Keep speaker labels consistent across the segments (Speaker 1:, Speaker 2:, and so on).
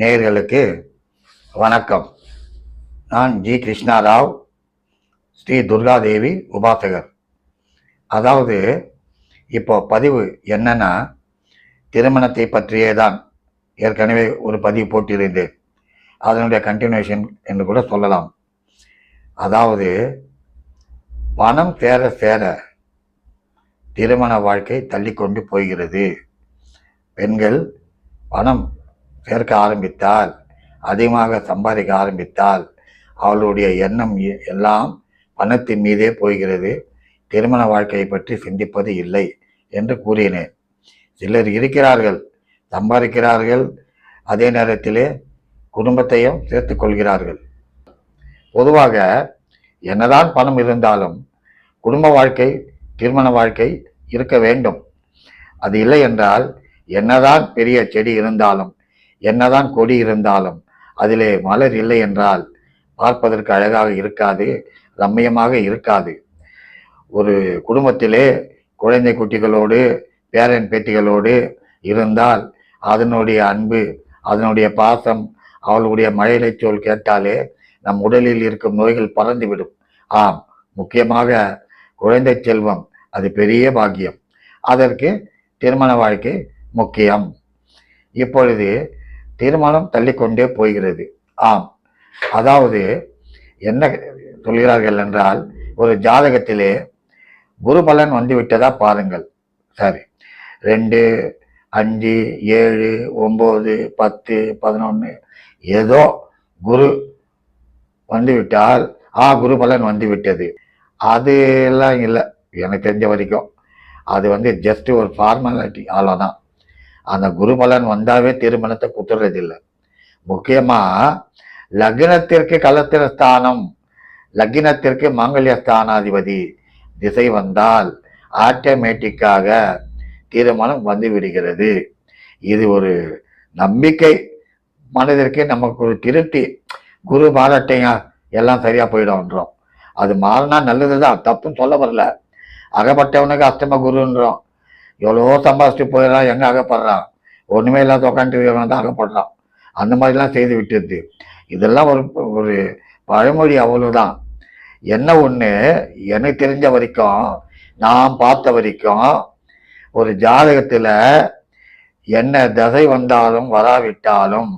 Speaker 1: நேர்களுக்கு வணக்கம். நான் ஜி. கிருஷ்ணா ராவ் ஸ்ரீ துர்காதேவி உபாசகர். அதாவது இப்போ பதிவு என்னன்னா திருமணத்தை பற்றியே தான் ஏற்கனவே ஒரு பதிவு போட்டிருந்தேன் அதனுடைய கண்டினியூஷன் என்று கூட சொல்லலாம். அதாவது பணம் சேர சேர திருமண வாழ்க்கை தள்ளிக்கொண்டு போகிறது. பெண்கள் பணம் சேர்க்க ஆரம்பித்தால் அதிகமாக சம்பாதிக்க ஆரம்பித்தால் அவளுடைய எண்ணம் எல்லாம் பணத்தின் மீதே போகிறது. திருமண வாழ்க்கையை பற்றி சிந்திப்பது இல்லை என்று கூறினேன். சிலர் இருக்கிறார்கள் சம்பாதிக்கிறார்கள். அதே நேரத்திலே குடும்பத்தையும் சேர்த்து கொள்கிறார்கள். பொதுவாக என்னதான் பணம் இருந்தாலும் குடும்ப வாழ்க்கை திருமண வாழ்க்கை இருக்க வேண்டும். அது இல்லை என்றால் என்னதான் பெரிய செடி இருந்தாலும் என்னதான் கொடி இருந்தாலும் அதிலே மலர் இல்லை என்றால் பார்ப்பதற்கு அழகாக இருக்காது ரம்மியமாக இருக்காது. ஒரு குடும்பத்திலே குழந்தை குட்டிகளோடு பேரன் பேட்டிகளோடு இருந்தால் அதனுடைய அன்பு அதனுடைய பாசம் அவளுடைய மழையிலை சொல் கேட்டாலே நம் உடலில் இருக்கும் நோய்கள் பறந்துவிடும். ஆம் முக்கியமாக குழந்தை செல்வம் அது பெரிய பாக்கியம். அதற்கு திருமண வாழ்க்கை முக்கியம். இப்பொழுது தீர்மானம் தள்ளிக்கொண்டே போகிறது. ஆம். அதாவது என்ன சொல்கிறார்கள் என்றால் ஒரு ஜாதகத்திலே குரு பலன் வந்து விட்டதா பாருங்கள். சரி. ரெண்டு அஞ்சு ஏழு ஒம்பது பத்து பதினொன்று ஏதோ குரு வந்து விட்டால் ஆ குரு பலன் வந்து விட்டது அது எல்லாம் இல்லை. எனக்கு தெரிஞ்ச வரைக்கும். அது வந்து ஜஸ்ட் ஒரு ஃபார்மாலிட்டி அவ்வளோதான் அந்த குருமலன் வந்தாவே திருமணத்தை குத்துறதில்லை. முக்கியமா லக்னத்திற்கு கலத்திர ஸ்தானம் லக்னத்திற்கு மாங்கல்ய ஸ்தானாதிபதி திசை வந்தால் ஆட்டோமேட்டிக்காக திருமணம் வந்து விடுகிறது. இது ஒரு நம்பிக்கை. மனதிற்கு நமக்கு ஒரு திருப்தி. குரு மாறட்டைங்க எல்லாம் சரியா போயிடும்ன்றோம். அது மாறினா நல்லதுதான் தப்புன்னு சொல்ல வரல. அகப்பட்டவனுக்கு அஷ்டம குருன்றோம். எவ்வளவோ சம்பாதிச்சுட்டு போயிடறான் எங்கே அகப்படுறான் ஒன்றுமே இல்லாத உட்காந்துட்டு தான் அகப்படுறான். அந்த மாதிரிலாம் செய்து விட்டுருது. இதெல்லாம் ஒரு ஒரு பழமொழி அவ்வளவுதான். என்ன ஒன்று எனக்கு தெரிஞ்ச வரைக்கும் நான் பார்த்த வரைக்கும் ஒரு ஜாதகத்தில் என்ன தசை வந்தாலும் வராவிட்டாலும்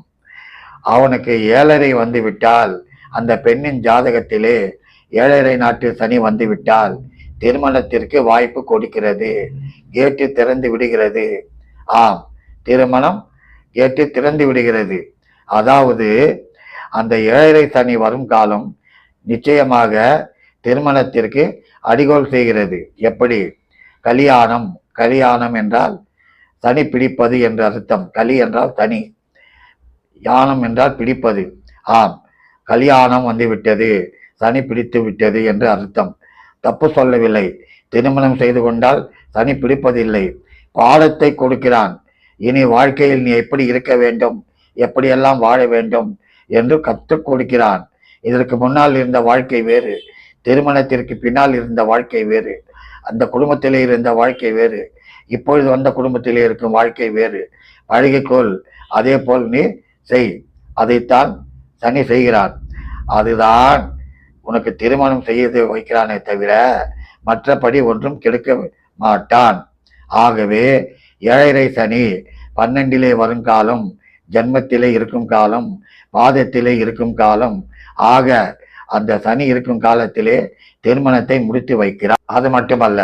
Speaker 1: அவனுக்கு ஏழரை வந்து விட்டால் அந்த பெண்ணின் ஜாதகத்திலே ஏழரை நாட்டு சனி வந்து விட்டால் திருமணத்திற்கு வாய்ப்பு கொடுக்கிறது. கேட்டு திறந்து விடுகிறது. ஆம் திருமணம் கேட்டு திறந்து விடுகிறது. அதாவது அந்த ஏழரை சனி வரும் காலம் நிச்சயமாக திருமணத்திற்கு அடிகோல் செய்கிறது. எப்படி? கலியாணம் கலியாணம் என்றால் சனி பிடிப்பது என்று அர்த்தம். கலி என்றால் தனி யானம் என்றால் பிடிப்பது. ஆம் கல்யாணம் வந்து விட்டது சனி பிடித்து விட்டது என்று அர்த்தம். தப்பு சொல்லவில்லை. திருமணம் செய்து கொண்டால் சனி பிடிப்பதில்லை. பாடத்தை கொடுக்கிறான். இனி வாழ்க்கையில் நீ எப்படி இருக்க வேண்டும்? எப்படியெல்லாம் வாழ வேண்டும்? என்று கற்றுக் கொடுக்கிறான். இதற்கு முன்னால் இருந்த வாழ்க்கை வேறு. திருமணத்திற்கு பின்னால் இருந்த வாழ்க்கை வேறு. அந்த குடும்பத்திலே இருந்த வாழ்க்கை வேறு. இப்பொழுது வந்த குடும்பத்திலே இருக்கும் வாழ்க்கை வேறு. பழகிக்கொள் அதே போல் நீ செய். அதைத்தான் சனி செய்கிறான். அதுதான் உனக்கு திருமணம் செய்து வைக்கிறானே தவிர மற்றபடி ஒன்றும் கெடுக்க மாட்டான். ஆகவே ஏழரை சனி பன்னெண்டிலே வரும் காலம் ஜன்மத்திலே இருக்கும் காலம் பாதத்திலே இருக்கும் காலம். ஆக அந்த சனி இருக்கும் காலத்திலே திருமணத்தை முடித்து வைக்கிறார். அது மட்டுமல்ல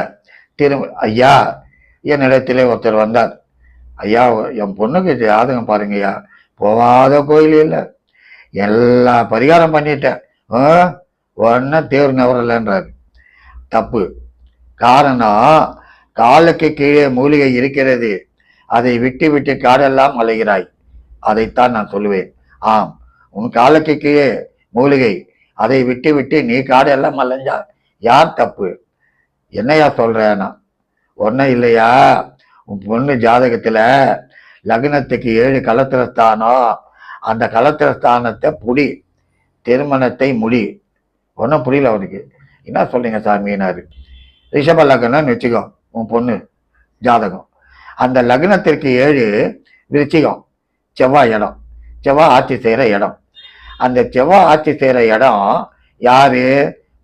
Speaker 1: திரு ஐயா என்னிடத்திலே ஒருத்தர் வந்தார். ஐயா என் பொண்ணுக்கு ஜாதகம் பாருங்கய்யா. போகாத கோயில் இல்லை. எல்லாம் பரிகாரம் பண்ணிட்டேன். உடனே தேர் நவரலைன்றாரு தப்பு. காரணம் காலுக்கு கீழே மூலிகை இருக்கிறது. அதை விட்டு விட்டு காடெல்லாம் அலைகிறாய் அதைத்தான் நான் சொல்லுவேன். ஆம் உன் காலுக்கு கீழே மூலிகை. அதை விட்டு விட்டு நீ காடெல்லாம் அலைஞ்சா யார் தப்பு? என்னையா சொல்றேன்னா? ஒன்றும் இல்லையா? உன் பொண்ணு ஜாதகத்தில் லக்னத்துக்கு ஏழு கலத்திர ஸ்தானம் அந்த கலத்திர ஸ்தானத்தை புடி. திருமணத்தை முடி. ஒன்றும் புரியல அவனுக்கு. என்ன சொல்றீங்க சாமினாரு ரிஷப லக்னம்னு வச்சுக்கோ உன் பொண்ணு ஜாதகம். அந்த லக்னத்திற்கு ஏழு விருச்சிகம் செவ்வாய் இடம் செவ்வாய் ஆட்சி செய்கிற இடம். அந்த செவ்வாய் ஆட்சி செய்கிற இடம் யாரு?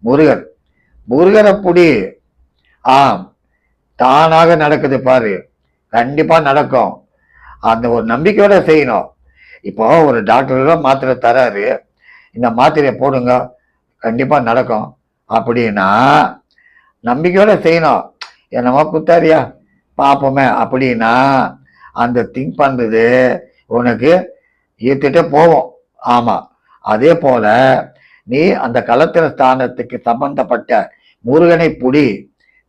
Speaker 1: முருகர் முருகரை புடி. ஆம் தானாக நடக்குது பாரு. கண்டிப்பாக நடக்கும். அந்த ஒரு நம்பிக்கையோட செய்யணும். இப்போ ஒரு டாக்டர் மாத்திரை தராரு. இந்த மாத்திரையை போடுங்க. கண்டிப்பாக நடக்கும். அப்படின்னா நம்பிக்கையோட செய்யணும். என்னமோ குத்தாரியா? பார்ப்போமே அப்படின்னா அந்த திங்க் பண்ணுறது உனக்கு ஈர்த்துட்டே போவோம் ஆமாம் அதே போல் நீ அந்த கலத்திர ஸ்தானத்துக்கு சம்பந்தப்பட்ட முருகனை புடி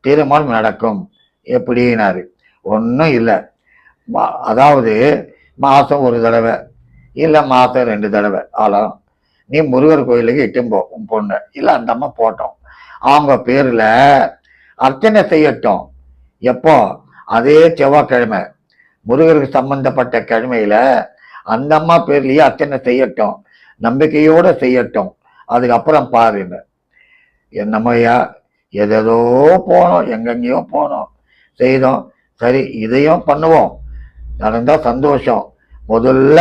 Speaker 1: தீர்மானம் நடக்கும். எப்படின்னாரு. ஒன்றும் இல்லை. அதாவது மாதம் ஒரு தடவை இல்லை மாதம் ரெண்டு தடவை. ஆளும் நீ முருகர் கோயிலுக்கு இட்டும் போ உன் பொண்ணு. இல்லை அந்த அம்மா போட்டோம். அவங்க பேரில் அர்ச்சனை செய்யட்டும். எப்போ? அதே செவ்வாய்க்கிழமை. முருகருக்கு சம்பந்தப்பட்ட கிழமையில அந்த அம்மா பேர்லயே அர்ச்சனை செய்யட்டும். நம்பிக்கையோட செய்யட்டும். அதுக்கப்புறம் பாருங்க என்னம்மையா எதேதோ போனோம் எங்கெங்கேயோ போனோம். செய்தோம். சரி இதையும் பண்ணுவோம். நடந்தால் சந்தோஷம். முதல்ல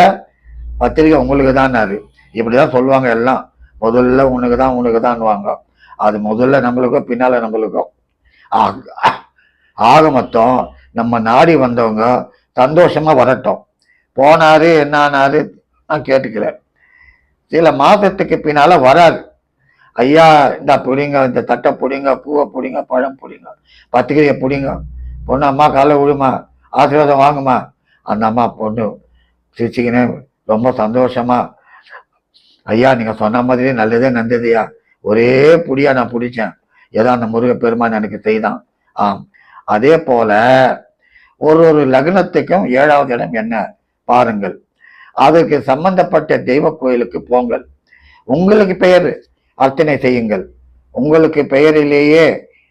Speaker 1: பத்திரிக்கை உங்களுக்கு தான்னாரு இப்படிதான் சொல்லுவாங்க எல்லாம். முதல்ல உனக்கு தான் உனக்கு தான்வாங்க அது முதல்ல நம்மளுக்கும் பின்னால நம்மளுக்கும். ஆக- ஆக மொத்தம் நம்ம நாடி வந்தவங்க சந்தோஷமா வரட்டும். போனாரு என்னானாரு நான் கேட்டுக்கல சில மாதத்துக்கு பின்னால வராது ஐயா இந்த புடிங்க இந்த தட்டை புடிங்க பூவை புடிங்க பழம் புடிங்க பத்திரிகையை புடிங்க. பொண்ணு அம்மா காலை விழுமா ஆசீர்வாதம் வாங்குமா? அந்த அம்மா பொண்ணு சிரிச்சுக்கினே ரொம்ப சந்தோஷமா ஐயா நீங்க சொன்ன மாதிரியே நல்லதே நந்ததையா? ஒரே புடியா நான் பிடிச்சேன். ஏதோ அந்த முருக பெருமான் எனக்கு செய்தான். ஆம். அதே போல ஒரு ஒரு லக்னத்துக்கும் ஏழாவது இடம் என்ன? பாருங்கள். அதற்கு சம்பந்தப்பட்ட தெய்வ கோயிலுக்கு போங்கள். உங்களுக்கு பெயர் அர்ச்சனை செய்யுங்கள். உங்களுக்கு பெயரிலேயே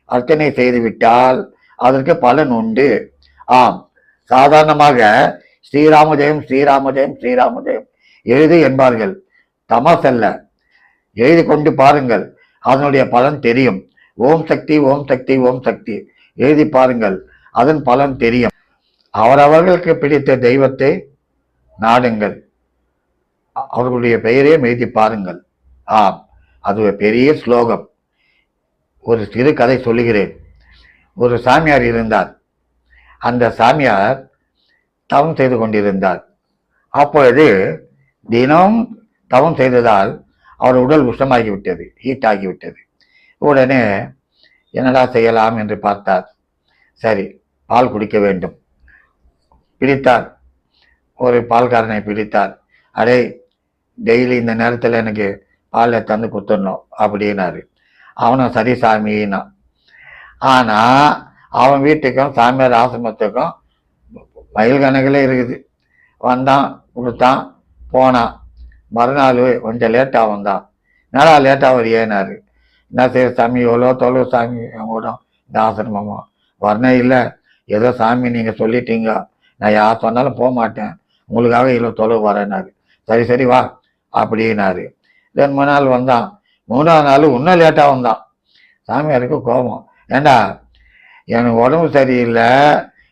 Speaker 1: அர்ச்சனை செய்து விட்டால் அதற்கு பலன் உண்டு. ஆம். சாதாரணமாக ஸ்ரீராம ஜெயம் ஸ்ரீராம ஜெயம் ஸ்ரீராம ஜெயம் எழுது என்பார்கள். தமாசல்ல. எழுதி கொண்டு பாருங்கள். அதனுடைய பலன் தெரியும். ஓம் சக்தி ஓம் சக்தி ஓம் சக்தி. எழுதி பாருங்கள். அதன் பலன் தெரியும். அவரவர்களுக்கு பிடித்த தெய்வத்தை நாடுங்கள். அவர்களுடைய பெயரே எழுதி பாருங்கள். ஆம். அது ஒரு பெரிய ஸ்லோகம். ஒரு சிறு கதை சொல்லுகிறேன். ஒரு சாமியார் இருந்தார். அந்த சாமியார் தவம் செய்து கொண்டிருந்தார். அப்பொழுது தினம் தவம் செய்ததால் அவர் உடல் உஷ்ணமாகிவிட்டது ஹீட் ஆகிவிட்டது. உடனே என்னடா செய்யலாம் என்று பார்த்தார். சரி பால் குடிக்க வேண்டும். பிடித்தார். ஒரு பால்காரனை பிடித்தார். அடே டெய்லி இந்த நேரத்தில் எனக்கு பாலை தந்து கொடுத்துடணும் அப்படின்னாரு. அவனும் சரி சாமின்னா ஆனால் அவன் வீட்டுக்கும் சாமியார் ஆசிரமத்துக்கும் மயில் கணக்கில் இருக்குது. வந்தான் கொடுத்தான் போனான். மறுநாள் கொஞ்சம் லேட்டாக வந்தான் என்னடா லேட்டாக வரிయేனாரு என்ன சரி சாமி எவ்வளோ தொலைவு சாமி அவங்களோட இந்த ஆசிரமமாக வரனே இல்லை. ஏதோ சாமி நீங்கள் சொல்லிட்டீங்க. நான் யார் சொன்னாலும் போக மாட்டேன். உங்களுக்காக இவ்வளோ தொலைவு வரேனாரு சரி சரி வா அப்படின்னாரு. ரெண்டு மூணு நாள் வந்தான். மூணாவது நாள் இன்னும் லேட்டாக வந்தான். சாமியாருக்கு கோபம். ஏண்டா எனக்கு உடம்பு சரியில்லை.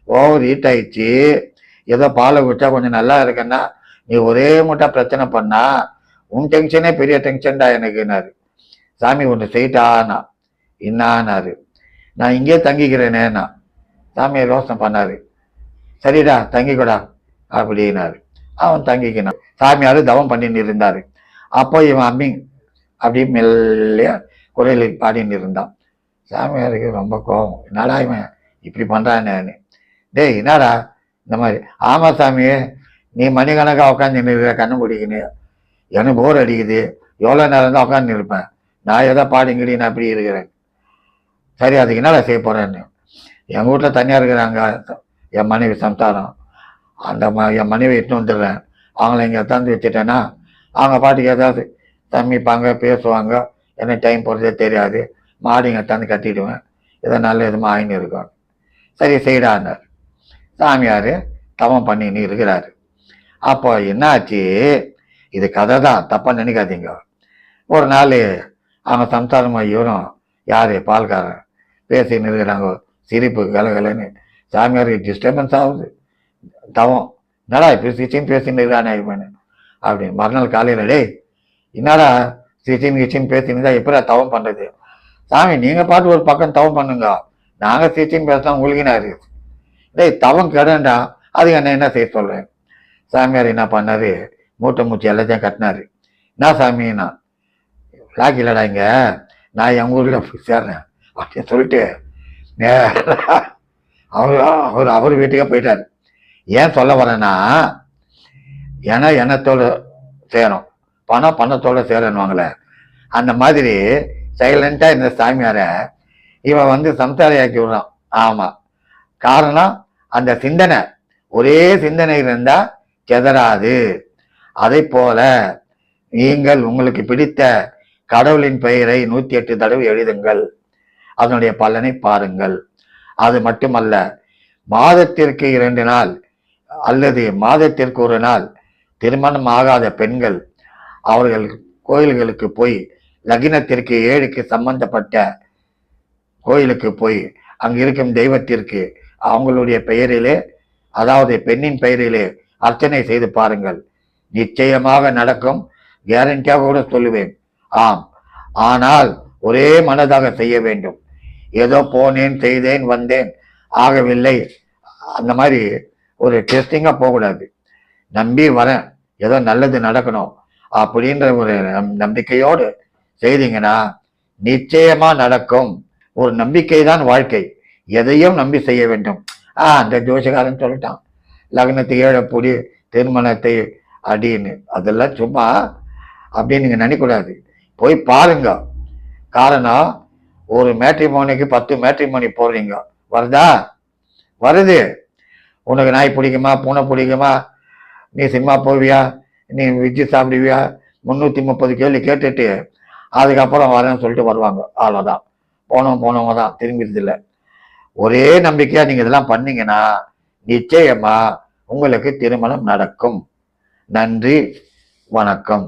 Speaker 1: ஓவர் ஹீட் ஆயிடுச்சு. ஏதோ பாலை குடிச்சா கொஞ்சம் நல்லா இருக்கேன்னா நீ ஒரே முட்டா பிரச்சனை பண்ணா உன் டென்ஷனே பெரிய டென்ஷன்டா எனக்குனாரு சாமி ஒன்று செய்யிட்டானா இன்னானாரு. நான் இங்கே தங்கிக்கிறேனேனா சாமி யோசனை பண்ணாரு. சரிடா தங்கிக்கூடா அப்படின்னாரு. அவன் தங்கிக்கினான். சாமியார் தவம் பண்ணின்னு இருந்தாரு. அப்போ இவன் அம்மிங் அப்படி மெல்லையா குரலில் பாடின்னு இருந்தான். சாமியாருக்கு ரொம்ப கோபம். என்னடா இவன் இப்படி பண்ணுறான்னு டேய் என்னடா இந்த மாதிரி? ஆமா சாமி நீ மணிக்கணக்காக உட்காந்து நின்று கண்ணு குடிக்கணும் எனக்கு போர் அடிக்குது. எவ்வளோ நேரம் தான் உட்காந்து இருப்பேன் நான் எதோ பாடுங்கடி நான் இப்படி இருக்கிறேன். சரி அதுக்கு என்ன செய்ய போகிறேன்னு எங்கள் வீட்டில் தனியாக இருக்கிறாங்க. என் மனைவி சம்சாரம். அந்த ம என் மனைவி இட்டு வந்துடுறேன். அவங்கள இங்கே தந்து வச்சுட்டேன்னா அவங்க பாட்டுக்கு ஏதாவது தம்மிப்பாங்க பேசுவாங்க. என்ன டைம் போகிறதே தெரியாது. மாடிங்க தந்து கட்டிடுவேன். ஏதோ நல்ல விதமாக ஆயின்னு இருக்கும் சரி செய்டான்னார் சாமியார் தவம் பண்ணின்னு இருக்கிறாரு. அப்போ என்னாச்சு? இது கதை தான் தப்பாக நினைக்காதீங்க. ஒரு நாள் அவங்க சம்சாரம் இவரும் யார்? பால்காரன் பேசின்னு இருக்கிறாங்க. சிரிப்பு கலகலன்னு சாமியாருக்கு டிஸ்டர்பன்ஸ் ஆகுது. தவம். என்னடா இப்படி சிரிச்சுன்னு பேசின்னு இருக்கானே இவனு? அப்படின்னு மறுநாள் காலையில் டேய் என்னடா சிச்சின் கிச்சின் பேசியிருந்தா எப்படா தவம் பண்ணுறது சாமி நீங்கள் பாட்டு ஒரு பக்கம் தவம் பண்ணுங்க. நாங்கள் சிச்சின் பேசினா உங்களுக்கினாரு டேய் தவம் கெடண்டா அதுக்கு என்ன என்ன செய்ய சொல்கிறேன் சாமியார் என்ன பண்ணாரு? மூட்டை மூச்சு எல்லாத்தையும் கட்டினாரு. என்ன சாமின்னா லாக் இல்லைடா இங்க. நான் எங்கள் ஊரில் போய் சேர்றேன். அப்படின்னு சொல்லிட்டு அவர் அவர் அவர் வீட்டுக்கே போயிட்டார். ஏன் சொல்ல வரேன்னா ஏன்னா எண்ணத்தோட சேரும். பணம் பணத்தோட சேரணுவாங்களே அந்த மாதிரி சைலண்ட்டாக இந்த சாமியாரை இவன் வந்து சம்சாரியாக்கி விடுறான். ஆமாம் காரணம் அந்த சிந்தனை. ஒரே சிந்தனை இருந்தால் கெதராது அதை போல நீங்கள் உங்களுக்கு பிடித்த கடவுளின் பெயரை நூத்தி எட்டு தடவை எழுதுங்கள். அதனுடைய பலனை பாருங்கள். அது மட்டுமல்ல மாதத்திற்கு இரண்டு நாள் அல்லது மாதத்திற்கு ஒரு நாள் திருமணம் ஆகாத பெண்கள் அவர்கள் கோயில்களுக்கு போய் லக்னத்திற்கு ஏழுக்கு சம்பந்தப்பட்ட கோயிலுக்கு போய் அங்கு இருக்கும் தெய்வத்திற்கு அவங்களுடைய பெயரிலே அதாவது பெண்ணின் பெயரிலே அர்ச்சனை செய்து பாருங்கள். நிச்சயமாக நடக்கும். கேரண்டியாக கூட சொல்லுவேன். ஆம். ஆனால் ஒரே மனதாக செய்ய வேண்டும். ஏதோ போனேன் செய்தேன் வந்தேன். ஆகவில்லை. அந்த மாதிரி ஒரு டெஸ்டிங்காக போகக்கூடாது. நம்பி வரேன். ஏதோ நல்லது நடக்கணும். அப்படின்ற ஒரு நம்- நம்பிக்கையோடு செய்தீங்கன்னா நிச்சயமா நடக்கும். ஒரு நம்பிக்கை தான் வாழ்க்கை. எதையும் நம்பி செய்ய வேண்டும். ஆ அந்த ஜோசிகாரன் சொல்லிட்டான். லக்னத்தை ஏழப்பொடி திருமணத்தை அடின்னு. அதெல்லாம் சும்மா அப்படின்னு நீங்கள் நினைக்கக்கூடாது. போய் பாருங்க. காரணம் ஒரு மேட்ரிமோனிக்கு பத்து மேட்ரிமோனி போடுறீங்க. வருதா? வருது. உனக்கு நாய் பிடிக்குமா? பூனை பிடிக்குமா? நீ சினிமா போவியா? நீ விஜி சாப்பிடுவியா? முந்நூற்றி முப்பது கேள்வி கேட்டுட்டு அதுக்கப்புறம் வரேன்னு சொல்லிட்டு வருவாங்க. அவ்வளோதான் போனவங்க போனவங்க தான். திரும்பிடுறது இல்லை ஒரே நம்பிக்கையாக நீங்கள் இதெல்லாம் பண்ணீங்கன்னா நிச்சயமா உங்களுக்கு திருமணம் நடக்கும். நன்றி வணக்கம்.